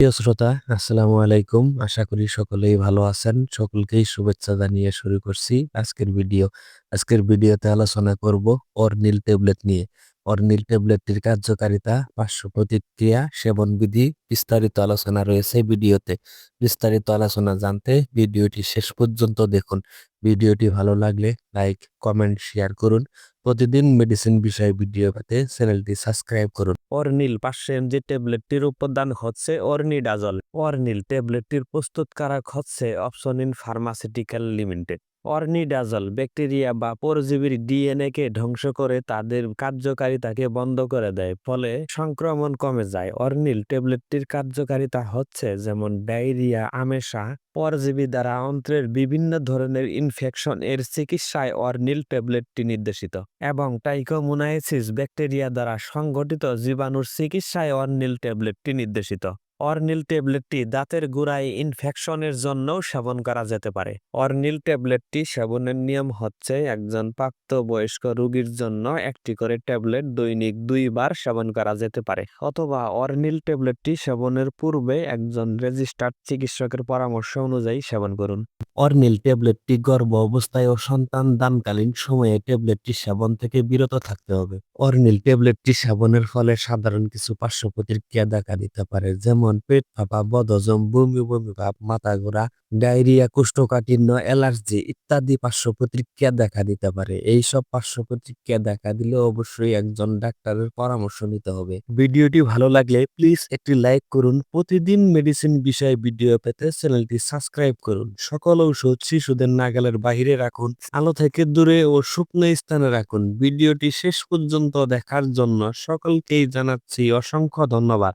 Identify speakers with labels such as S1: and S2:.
S1: প্রিয় শ্রোতা, আসসালামু আলাইকুম। আশা করি সকলেই ভালো আছেন। সকলকেই শুভেচ্ছা জানিয়ে শুরু করছি আজকের ভিডিও। আজকের ভিডিওতে আলোচনা করব অর্নিল ট্যাবলেট নিয়ে। অর্নিল ট্যাবলেটটির কার্যকারিতা, পার্শ্ব প্রতিক্রিয়া, সেবনবিধি বিস্তারিত আলোচনা রয়েছে ভিডিওতে। বিস্তারিত আলোচনা জানতে ভিডিওটি শেষ পর্যন্ত দেখুন। ভিডিওটি ভালো লাগলে লাইক, কমেন্ট, শেয়ার করুন। প্রতিদিন মেডিসিন বিষয়ে ভিডিও পেতে চ্যানেলটি সাবস্ক্রাইব করুন। অর্নিল পাঁচশো এমজি ট্যাবলেটটির উপাদান হচ্ছে অর্নিডাজল। অর্নিল ট্যাবলেটটির প্রস্তুতকারক হচ্ছে Opsonin pharmaceutical limited. Ornidazole, bacteria বা পরজীবীর ডিএনএ কে ধ্বংস করে তাদের কার্যকারিতাকে বন্ধ করে দেয়, ফলে সংক্রমণ কমে যায়। অর্নিল ট্যাবলেটটির কার্যকারিতা হচ্ছে যেমন ডায়রিয়া, আমেশা, পরজীবী দ্বারা অন্ত্রের বিভিন্ন ধরনের ইনফেকশন এর চিকিৎসায় অর্নিল ট্যাবলেটটি নির্দেশিত, এবং টাইকোমোনাইসিস ব্যাকটেরিয়া দ্বারা সংঘটিত জীবাণুর চিকিৎসায় অর্নিল ট্যাবলেটটি নির্দেশিত। অর্নিল ট্যাবলেটটি দাঁতের গোড়ায় ইনফেকশনের জন্যও সেবন করা যেতে পারে। অর্নিল ট্যাবলেটটি সেবনের নিয়ম হচ্ছে একজন প্রাপ্তবয়স্ক রোগীর জন্য একটি করে ট্যাবলেট দৈনিক দুইবার সেবন করা যেতে পারে, অথবা অর্নিল ট্যাবলেটটি সেবনের পূর্বে একজন রেজিস্টার্ড চিকিৎসকের পরামর্শ অনুযায়ী সেবন করুন। অর্নিল ট্যাবলেটটি গর্ভ অবস্থায় ও সন্তান দানকালীন সময়ে ট্যাবলেটটি সেবন থেকে বিরত থাকতে হবে। অর্নিল ট্যাবলেটটি সেবনের ফলে সাধারণ কিছু পার্শ্ব প্রতিক্রিয়া দেখা দিতে পারে, যেমন পেট ফাঁপা, বদহজম, বমি বমি ভাব, মাথা ঘোরা ডায়রিয়া, কোষ্ঠকাঠিন্য, অ্যালার্জি ইত্যাদি পার্শ্ব প্রতিক্রিয়া দেখা দিতে পারে। এই সব পার্শ্ব প্রতিক্রিয়া দেখা দিলে অবশ্যই একজন ডাক্তারের পরামর্শ নিতে হবে। ভিডিওটি ভালো লাগলে প্লিজ একটি লাইক করুন। প্রতিদিন মেডিসিন বিষয়ে ভিডিও পেতে চ্যানেলটি সাবস্ক্রাইব করুন। সকল ঔষধ শিশুদের নাগালের বাহিরে রাখুন আলো থেকে দূরে ও শুকনো স্থানে রাখুন। ভিডিওটি শেষ পর্যন্ত দেখার জন্য সকলকেই জানাচ্ছি অসংখ্য ধন্যবাদ।